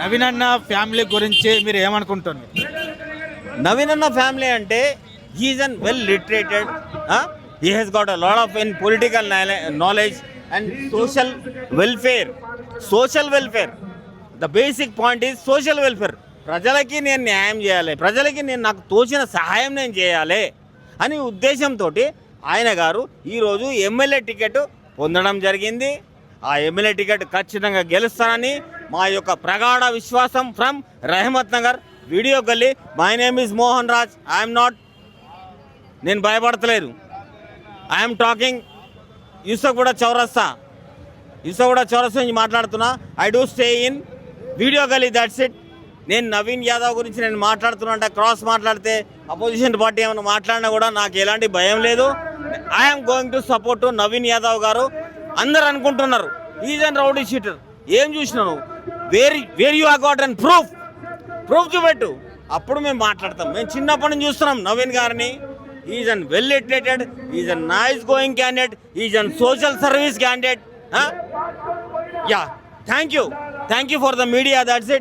నవీన్ అన్న ఫ్యామిలీ గురించి మీరు ఏమనుకుంటున్నారు? నవీన్ అన్న ఫ్యామిలీ అంటే he is an well literated he has got a lot of in political knowledge and social welfare social welfare the basic point is social welfare ప్రజలకి నేను న్యాయం చేయాలి. ప్రజలకి నేను నాకు తోచిన సహాయం నేను చేయాలి అని ఉద్దేశంతో ఆయన గారు ఈరోజు ఎమ్మెల్యే టికెట్ పొందడం జరిగింది. ఆ ఎమ్మెల్యే టికెట్ ఖచ్చితంగా గెలుస్తానని మా యొక్క ప్రగాఢ విశ్వాసం ఫ్రమ్ రహమత్ నగర్ వీడియో గల్లీ. My name is Mohan Raj. I'm not నేను భయపడతలేదు. ఐఎమ్ టాకింగ్ యూసఫ్గూడ చౌరస్తా. యూసఫ్గూడ చౌరస్తా నుంచి మాట్లాడుతున్నా. I do stay in video గల్లీ దట్స్ ఇట్ నేను నవీన్ యాదవ్ గురించి నేను మాట్లాడుతున్నా అంటే క్రాస్ మాట్లాడితే అపోజిషన్ పార్టీ ఏమైనా మాట్లాడినా కూడా నాకు ఎలాంటి భయం లేదు. I'm going to support Naveen Yadav గారు. అందరు అనుకుంటున్నారు. ఈజ్ అండ్ రౌడీ షీటర్ ఏం చూసినావు? Where where you got and proof proof చూపెట్టు. అప్పుడు మేము మాట్లాడతాం. మేము చిన్నప్పటి నుంచి చూస్తున్నాం నవీన్ గారిని. Is an well educated is an nice going candidate is an social service candidate yeah thank you thank you for the media that's it